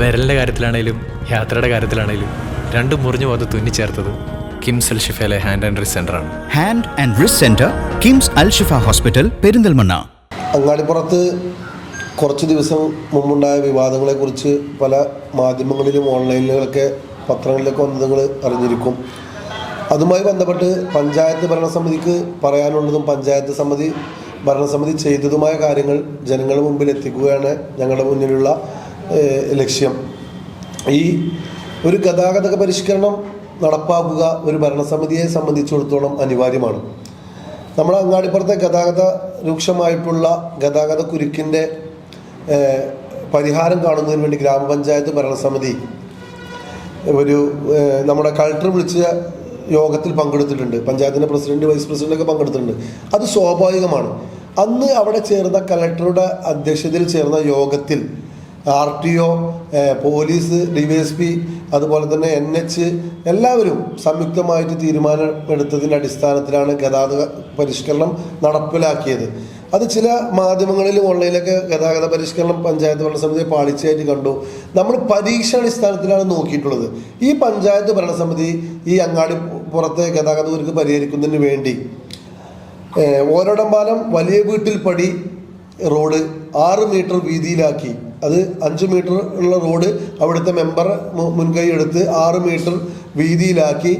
വിരലിന്റെ കാര്യത്തിലാണേലും യാത്രയുടെ കാര്യത്തിലാണേലും രണ്ടും മുറിഞ്ഞു പോകാതെ തുന്നിച്ചേർത്തത് കിംസ് അൽ ഷിഫയിലെ ഹാൻഡ് ആൻഡ് റിസ് ആണ്. Hand and wrist centre KIMS Al Shifa hospital Perinthalmanna. അങ്ങാടിപ്പുറത്ത് കുറച്ച് ദിവസം മുമ്പുണ്ടായ വിവാദങ്ങളെക്കുറിച്ച് പല മാധ്യമങ്ങളിലും ഓൺലൈനിലൊക്കെ പത്രങ്ങളിലൊക്കെ വന്നത് നിങ്ങൾ അറിഞ്ഞിരിക്കും. അതുമായി ബന്ധപ്പെട്ട് പഞ്ചായത്ത് ഭരണസമിതിക്ക് പറയാനുള്ളതും പഞ്ചായത്ത് സമിതി ഭരണസമിതി ചെയ്തതുമായ കാര്യങ്ങൾ ജനങ്ങളുടെ മുമ്പിൽ എത്തിക്കുകയാണ് ഞങ്ങളുടെ മുന്നിലുള്ള ലക്ഷ്യം. ഈ ഒരു ഗതാഗത പരിഷ്കരണം നടപ്പാക്കുക ഒരു ഭരണസമിതിയെ സംബന്ധിച്ചിടത്തോളം അനിവാര്യമാണ്. നമ്മുടെ അങ്ങാടിപ്പുറത്തെ ഗതാഗത രൂക്ഷമായിട്ടുള്ള ഗതാഗത കുരുക്കിന്റെ പരിഹാരം കാണുന്നതിന് വേണ്ടി ഗ്രാമപഞ്ചായത്ത് ഭരണസമിതി ഒരു നമ്മുടെ കളക്ടർ വിളിച്ച യോഗത്തിൽ പങ്കെടുത്തിട്ടുണ്ട്. പഞ്ചായത്തിന്റെ പ്രസിഡന്റ് വൈസ് പ്രസിഡന്റൊക്കെ പങ്കെടുത്തിട്ടുണ്ട്. അത് സ്വാഭാവികമാണ്. അന്ന് അവിടെ ചേർന്ന കളക്ടറുടെ അധ്യക്ഷതയിൽ ചേർന്ന യോഗത്തിൽ R T O police D Y S P അതുപോലെ തന്നെ എൻ എച്ച് എല്ലാവരും സംയുക്തമായിട്ട് തീരുമാനമെടുത്തതിന്റെ അടിസ്ഥാനത്തിലാണ് ഗതാഗത പരിഷ്കരണം നടപ്പിലാക്കിയത്. അത് ചില മാധ്യമങ്ങളിലും ഓൺലൈനിലൊക്കെ ഗതാഗത പരിഷ്കരണം പഞ്ചായത്ത് ഭരണസമിതിയെ പാളിച്ചയായിട്ട് കണ്ടു. നമ്മൾ പരീക്ഷാടിസ്ഥാനത്തിലാണ് നോക്കിയിട്ടുള്ളത്. ഈ പഞ്ചായത്ത് ഭരണസമിതി ഈ അങ്ങാടി പുറത്തെ ഗതാഗത കുരുക്ക് പരിഹരിക്കുന്നതിന് വേണ്ടി ഓരോടം ഓരോടമ്പാലം വലിയ വീട്ടിൽ പടി റോഡ് ആറ് മീറ്റർ വീതിയിലാക്കി. അത് അഞ്ച് മീറ്റർ ഉള്ള റോഡ് അവിടുത്തെ മെമ്പർ മുൻകൈ എടുത്ത് ആറ് മീറ്റർ വീതിയിലാക്കി.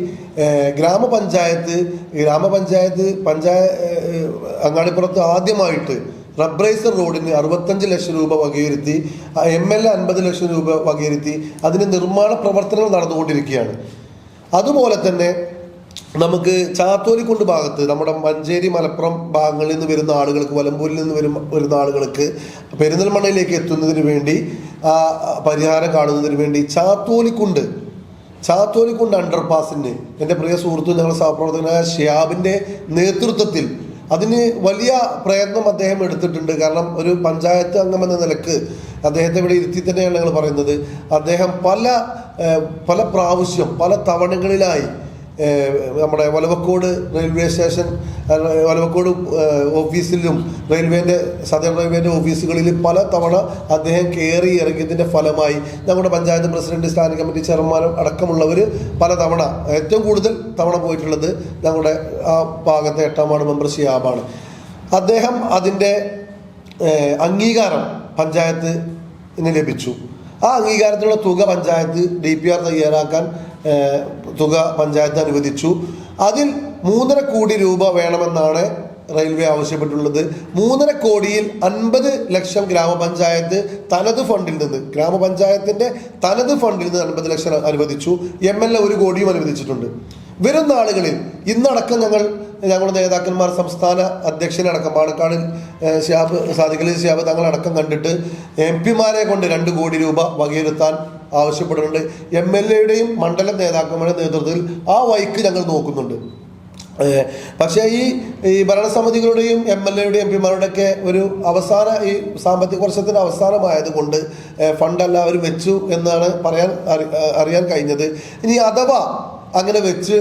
ഗ്രാമപഞ്ചായത്ത് ഗ്രാമപഞ്ചായത്ത് പഞ്ചായ അങ്ങാടിപ്പുറത്ത് ആദ്യമായിട്ട് റബ്രൈസർ റോഡിന് അറുപത്തഞ്ച് ലക്ഷം രൂപ വകയിരുത്തി എം എൽ എ അൻപത് ലക്ഷം രൂപ വകയിരുത്തി അതിന് നിർമ്മാണ പ്രവർത്തനങ്ങൾ നടന്നുകൊണ്ടിരിക്കുകയാണ്. അതുപോലെ തന്നെ നമുക്ക് ചാത്തോലിക്കുണ്ട് ഭാഗത്ത് നമ്മുടെ മഞ്ചേരി മലപ്പുറം ഭാഗങ്ങളിൽ നിന്ന് വരുന്ന ആളുകൾക്ക് വലമ്പൂരിൽ നിന്ന് വരും വരുന്ന ആളുകൾക്ക് പെരിന്തൽമണ്ണയിലേക്ക് എത്തുന്നതിന് വേണ്ടി പരിഹാരം കാണുന്നതിന് വേണ്ടി ചാത്തോലിക്കുണ്ട് ചാത്തോലിക്കുണ്ട് അണ്ടർപാസിന് എന്റെ പ്രിയ സുഹൃത്തു ഞങ്ങളുടെ സഹപ്രവർത്തകനായ ഷിയാബിന്റെ നേതൃത്വത്തിൽ അതിന് വലിയ പ്രയത്നം അദ്ദേഹം എടുത്തിട്ടുണ്ട്. കാരണം ഒരു പഞ്ചായത്ത് അംഗം എന്ന നിലയ്ക്ക് അദ്ദേഹത്തെ ഇവിടെ ഇരുത്തി തന്നെയാണ് ഞങ്ങൾ പറയുന്നത്. അദ്ദേഹം പല പല പ്രാവശ്യം പല തവണകളിലായി നമ്മുടെ വലവക്കോട് റെയിൽവേ സ്റ്റേഷൻ വലവക്കോട് ഓഫീസിലും റെയിൽവേന്റെ സദർ റെയിൽവേന്റെ ഓഫീസുകളിൽ പല തവണ അദ്ദേഹം കയറി ഇറങ്ങിയതിന്റെ ഫലമായി നമ്മുടെ പഞ്ചായത്ത് പ്രസിഡന്റ് സ്റ്റാൻഡിംഗ് കമ്മിറ്റി ചെയർമാനും അടക്കമുള്ളവർ പല തവണ ഏറ്റവും കൂടുതൽ തവണ പോയിട്ടുള്ളത് നമ്മുടെ ആ ഭാഗത്തെ എട്ടാം വാർഡ് മെമ്പർ ഷിയാബാണ്. അദ്ദേഹം അതിന്റെ അംഗീകാരം പഞ്ചായത്തിന് ലഭിച്ചു. ആ അംഗീകാരത്തിലുള്ള തുക പഞ്ചായത്ത് ഡി പി ആർ തയ്യാറാക്കാൻ തുക പഞ്ചായത്ത് അനുവദിച്ചു. അതിൽ മൂന്നര കോടി രൂപ വേണമെന്നാണ് റെയിൽവേ ആവശ്യപ്പെട്ടുള്ളത്. മൂന്നര കോടിയിൽ അൻപത് ലക്ഷം ഗ്രാമപഞ്ചായത്ത് തനത് ഫണ്ടിൽ നിന്ന് ഗ്രാമപഞ്ചായത്തിന്റെ തനത് ഫണ്ടിൽ നിന്ന് അൻപത് ലക്ഷം അനുവദിച്ചു. എം എൽ എ ഒരു കോടിയും അനുവദിച്ചിട്ടുണ്ട്. വരും നാളുകളിൽ ഇന്നടക്കം ഞങ്ങൾ ഞങ്ങളുടെ നേതാക്കന്മാർ സംസ്ഥാന അധ്യക്ഷനടക്കം പാണക്കാട് ഷിയാബ് സാദിഖലി ഷിയാബ് തങ്ങളടക്കം കണ്ടിട്ട് എം പിമാരെ കൊണ്ട് രണ്ട് കോടി രൂപ വകയിരുത്താൻ ആവശ്യപ്പെടുന്നുണ്ട്. എം എൽ എയുടെയും മണ്ഡലം നേതാക്കന്മാരുടെ നേതൃത്വത്തിൽ ആ വൈക്ക് ഞങ്ങൾ നോക്കുന്നുണ്ട്. പക്ഷേ ഈ ഈ ഭരണസമിതികളുടെയും എം എൽ എയുടെയും എം പിമാരുടെയൊക്കെ ഒരു അവസാന ഈ സാമ്പത്തിക വർഷത്തിന്റെ അവസാനമായത് കൊണ്ട് ഏഹ് ഫണ്ട് എല്ലാവരും വെച്ചു എന്നാണ് പറയാൻ അറിയാൻ കഴിഞ്ഞത്. ഇനി അഥവാ അങ്ങനെ വെച്ച്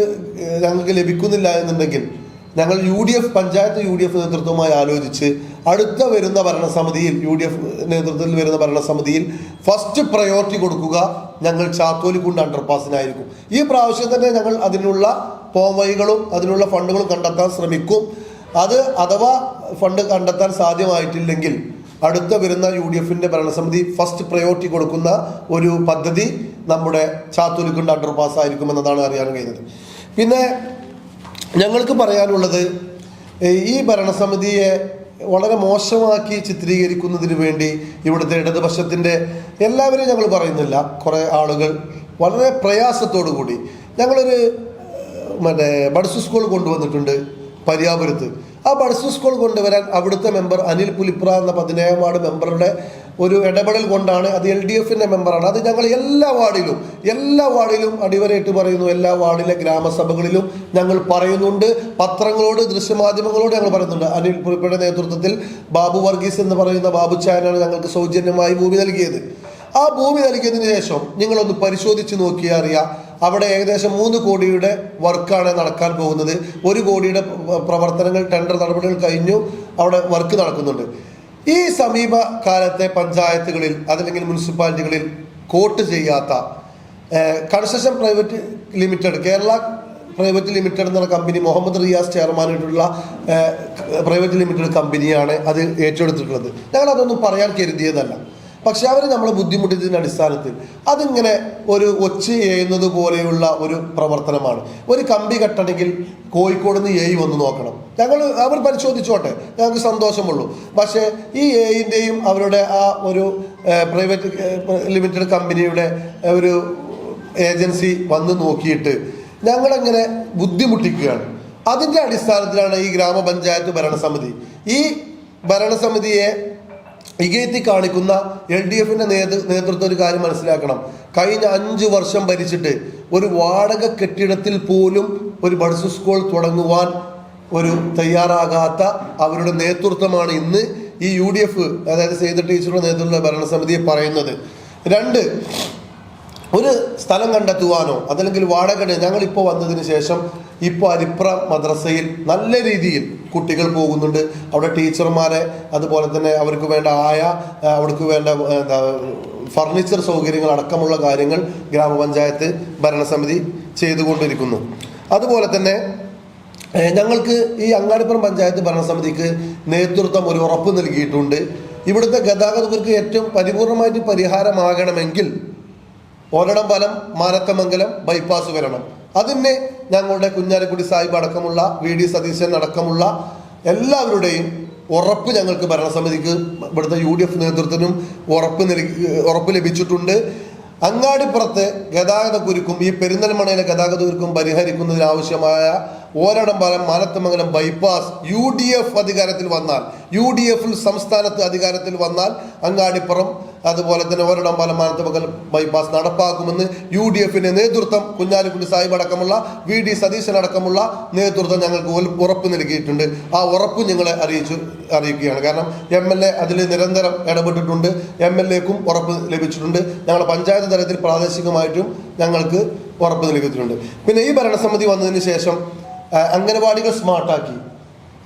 ഞങ്ങൾക്ക് ലഭിക്കുന്നില്ല എന്നുണ്ടെങ്കിൽ ഞങ്ങൾ U D F panchayat U D F നേതൃത്വമായി ആലോചിച്ച് അടുത്ത വരുന്ന ഭരണസമിതിയിൽ യു ഡി എഫ് നേതൃത്വത്തിൽ വരുന്ന ഭരണസമിതിയിൽ ഫസ്റ്റ് പ്രയോറിറ്റി കൊടുക്കുക ഞങ്ങൾ ചാത്തോലിക്കുണ്ട് അണ്ടർപാസിനായിരിക്കും ഈ പ്രാവശ്യം തന്നെ ഞങ്ങൾ അതിനുള്ള പോംവഴികളും അതിനുള്ള ഫണ്ടുകളും കണ്ടെത്താൻ ശ്രമിക്കും. അത് അഥവാ ഫണ്ട് കണ്ടെത്താൻ സാധ്യമായിട്ടില്ലെങ്കിൽ അടുത്ത വരുന്ന യു ഡി എഫിന്റെ ഭരണസമിതി ഫസ്റ്റ് പ്രയോറിറ്റി കൊടുക്കുന്ന ഒരു പദ്ധതി നമ്മുടെ ചാത്തൂലിക്കുണ്ട് അണ്ടർപാസ് ആയിരിക്കും എന്നതാണ് അറിയാൻ കഴിഞ്ഞത്. പിന്നെ ഞങ്ങൾക്ക് പറയാനുള്ളത് ഈ ഭരണസമിതിയെ വളരെ മോശമാക്കി ചിത്രീകരിക്കുന്നതിന് വേണ്ടി ഇവിടുത്തെ ഇടതുപക്ഷത്തിന്റെ എല്ലാവരെയും ഞങ്ങൾ പറയുന്നില്ല. കുറേ ആളുകൾ വളരെ പ്രയാസത്തോടു കൂടി ഞങ്ങളൊരു മറ്റേ ബഡ്സ് സ്കൂൾ കൊണ്ടുവന്നിട്ടുണ്ട് പരിയാപുരത്ത്. ആ ബഡ്സ് സ്കൂൾ കൊണ്ടുവരാൻ അവിടുത്തെ മെമ്പർ അനിൽ പുലിപ്ര എന്ന പതിനേഴാം വാർഡ് മെമ്പറുടെ ഒരു ഇടപെടൽ കൊണ്ടാണ് അത് എൽ ഡി എഫിന്റെ മെമ്പറാണ്. അത് ഞങ്ങൾ എല്ലാ വാർഡിലും എല്ലാ വാർഡിലും അടിവരയിട്ട് പറയുന്നു. എല്ലാ വാർഡിലെ ഗ്രാമസഭകളിലും ഞങ്ങൾ പറയുന്നുണ്ട്. പത്രങ്ങളോട് ദൃശ്യമാധ്യമങ്ങളോട് ഞങ്ങൾ പറയുന്നുണ്ട്. അനിൽ പുലിപ്രയുടെ നേതൃത്വത്തിൽ ബാബു വർഗീസ് എന്ന് പറയുന്ന ബാബു ചായനാണ് ഞങ്ങൾക്ക് സൗജന്യമായി ഭൂമി നൽകിയത്. ആ ഭൂമി നൽകിയതിനു ശേഷം നിങ്ങളൊന്ന് പരിശോധിച്ച് നോക്കിയാൽ അറിയാം. അവിടെ ഏകദേശം മൂന്ന് കോടിയുടെ വർക്കാണ് നടക്കാൻ പോകുന്നത്. ഒരു കോടിയുടെ പ്രവർത്തനങ്ങൾ ടെൻഡർ നടപടികൾ കഴിഞ്ഞു. അവിടെ വർക്ക് നടക്കുന്നുണ്ട്. ഈ സമീപകാലത്തെ പഞ്ചായത്തുകളിൽ അതല്ലെങ്കിൽ മുനിസിപ്പാലിറ്റികളിൽ കോട്ട് ചെയ്യാത്ത construction private limited Kerala private limited എന്ന കമ്പനി മുഹമ്മദ് റിയാസ് ചെയർമാനായിട്ടുള്ള പ്രൈവറ്റ് ലിമിറ്റഡ് കമ്പനിയാണ് അത് ഏറ്റെടുത്തിട്ടുള്ളത്. ഞങ്ങൾ അതൊന്നും പറയാൻ കരുതിയതല്ല. പക്ഷെ അവർ നമ്മളെ ബുദ്ധിമുട്ടിച്ചതിന്റെ അടിസ്ഥാനത്തിൽ അതിങ്ങനെ ഒരു ഒച്ച ചെയ്യുന്നത് പോലെയുള്ള ഒരു പ്രവർത്തനമാണ്. ഒരു കമ്പി കെട്ടണമെങ്കിൽ കോഴിക്കോട് നിന്ന് എ വന്ന് നോക്കണം. ഞങ്ങൾ അവർ പരിശോധിച്ചോട്ടെ. ഞങ്ങൾക്ക് സന്തോഷമുള്ളൂ. പക്ഷേ ഈ എയിന്റെയും അവരുടെ ആ ഒരു പ്രൈവറ്റ് ലിമിറ്റഡ് കമ്പനിയുടെ ഒരു ഏജൻസി വന്ന് നോക്കിയിട്ട് ഞങ്ങളങ്ങനെ ബുദ്ധിമുട്ടിക്കുകയാണ്. അതിന്റെ അടിസ്ഥാനത്തിലാണ് ഈ ഗ്രാമപഞ്ചായത്ത് ഭരണസമിതി. ഈ ഭരണസമിതിയെ ഇകയത്തി കാണിക്കുന്ന എൽ ഡി എഫിന്റെ നേതൃത്വം ഒരു കാര്യം മനസ്സിലാക്കണം. കഴിഞ്ഞ അഞ്ചു വർഷം ഭരിച്ചിട്ട് ഒരു വാടക കെട്ടിടത്തിൽ പോലും ഒരു ബഡ്സ് സ്കൂൾ തുടങ്ങുവാൻ ഒരു തയ്യാറാകാത്ത അവരുടെ നേതൃത്വമാണ് ഇന്ന് ഈ യു ഡി എഫ് അതായത് സെയ്ത ടീച്ചറുടെ നേതൃത്വത്തിലുള്ള ഭരണസമിതിയെ പറയുന്നത്. രണ്ട് ഒരു സ്ഥലം കണ്ടെത്തുവാനോ അതല്ലെങ്കിൽ വാടക ഞങ്ങൾ ഇപ്പോൾ വന്നതിന് ശേഷം ഇപ്പോൾ അരിപ്ര മദ്രസയിൽ നല്ല രീതിയിൽ കുട്ടികൾ പോകുന്നുണ്ട്. അവിടെ ടീച്ചർമാരെ അതുപോലെ തന്നെ അവർക്ക് വേണ്ട ആയ അവർക്ക് വേണ്ട എന്താ ഫർണിച്ചർ സൗകര്യങ്ങൾ അടക്കമുള്ള കാര്യങ്ങൾ ഗ്രാമപഞ്ചായത്ത് ഭരണസമിതി ചെയ്തുകൊണ്ടിരിക്കുന്നു. അതുപോലെ തന്നെ ഞങ്ങൾക്ക് ഈ അങ്ങാടിപ്പുറം പഞ്ചായത്ത് ഭരണസമിതിക്ക് നേതൃത്വം ഒരു ഉറപ്പ് നൽകിയിട്ടുണ്ട്. ഇവിടുത്തെ ഗതാഗതകർക്ക് ഏറ്റവും പരിപൂർണമായിട്ട് പരിഹാരമാകണമെങ്കിൽ ഓലടംപാലം മാനത്തമംഗലം ബൈപ്പാസ് വരണം. അതിന് ഞങ്ങളുടെ കുഞ്ഞാലിക്കുടി സാഹിബ് അടക്കമുള്ള വി ഡി സതീശൻ അടക്കമുള്ള എല്ലാവരുടെയും ഉറപ്പ് ഞങ്ങൾക്ക് ഭരണസമിതിക്ക് ഇവിടുത്തെ യു ഡി എഫ് നേതൃത്വത്തിനും ഉറപ്പ് നൽകി ഉറപ്പ് ലഭിച്ചിട്ടുണ്ട്. അങ്ങാടിപ്പുറത്തെ ഗതാഗത കുരുക്കും ഈ പെരിന്തൽമണയിലെ ഗതാഗത കുരുക്കും പരിഹരിക്കുന്നതിനാവശ്യമായ Oradampalam Manathamangalam bypass U D F അധികാരത്തിൽ വന്നാൽ യു ഡി എഫിൽ സംസ്ഥാനത്ത് അധികാരത്തിൽ വന്നാൽ അങ്ങാടിപ്പുറം അതുപോലെ തന്നെ ഓരടംപാലം മാനത്തമംഗലം ബൈപ്പാസ് നടപ്പാക്കുമെന്ന് യു ഡി എഫിന്റെ നേതൃത്വം കുഞ്ഞാലിക്കുട്ടി സാഹിബ് അടക്കമുള്ള വി ഡി സതീശൻ അടക്കമുള്ള നേതൃത്വം ഞങ്ങൾക്ക് ഉറപ്പ് നൽകിയിട്ടുണ്ട്. ആ ഉറപ്പ് ഞങ്ങളെ അറിയിച്ചു അറിയിക്കുകയാണ്. കാരണം എം എൽ എ അതിൽ നിരന്തരം ഇടപെട്ടിട്ടുണ്ട്. എം എൽ എക്കും ഉറപ്പ് ലഭിച്ചിട്ടുണ്ട്. ഞങ്ങളുടെ പഞ്ചായത്ത് തലത്തിൽ പ്രാദേശികമായിട്ടും ഞങ്ങൾക്ക് ഉറപ്പ് നൽകിയിട്ടുണ്ട്. പിന്നെ ഈ ഭരണസമിതി വന്നതിന് ശേഷം അംഗനവാടികൾ സ്മാർട്ടാക്കി.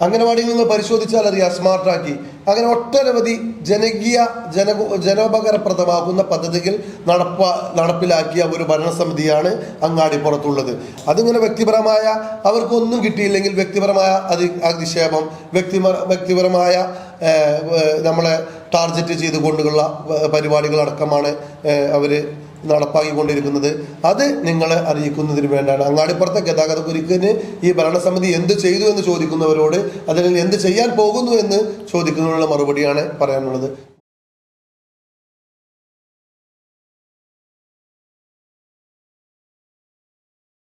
അംഗനവാടികൾ നിന്ന് പരിശോധിച്ചാൽ അറിയാം സ്മാർട്ടാക്കി അങ്ങനെ ഒട്ടനവധി ജനകീയ ജന ജനോപകാരപ്രദമാകുന്ന പദ്ധതികൾ നടപ്പ നടപ്പിലാക്കിയ ഒരു ഭരണസമിതിയാണ് അങ്ങാടിപ്പുറത്തുള്ളത് അതിങ്ങനെ വ്യക്തിപരമായ അവർക്കൊന്നും കിട്ടിയില്ലെങ്കിൽ വ്യക്തിപരമായ അതി അധിക്ഷേപം വ്യക്തിപര വ്യക്തിപരമായ നമ്മളെ ടാർഗറ്റ് ചെയ്തുകൊണ്ടുള്ള പരിപാടികളടക്കമാണ് അവർ നടപ്പാക്കിക്കൊണ്ടിരിക്കുന്നത്. അത് നിങ്ങളെ അറിയിക്കുന്നതിന് വേണ്ടിയാണ്. അങ്ങാടിപ്പുറത്തെ ഗതാഗത കുരുക്കിന് ഈ ഭരണസമിതി എന്ത് ചെയ്തു എന്ന് ചോദിക്കുന്നവരോട് അതിൽ എന്ത് ചെയ്യാൻ പോകുന്നു എന്ന് ചോദിക്കുന്നതിനുള്ള മറുപടിയാണ് പറയാനുള്ളത്.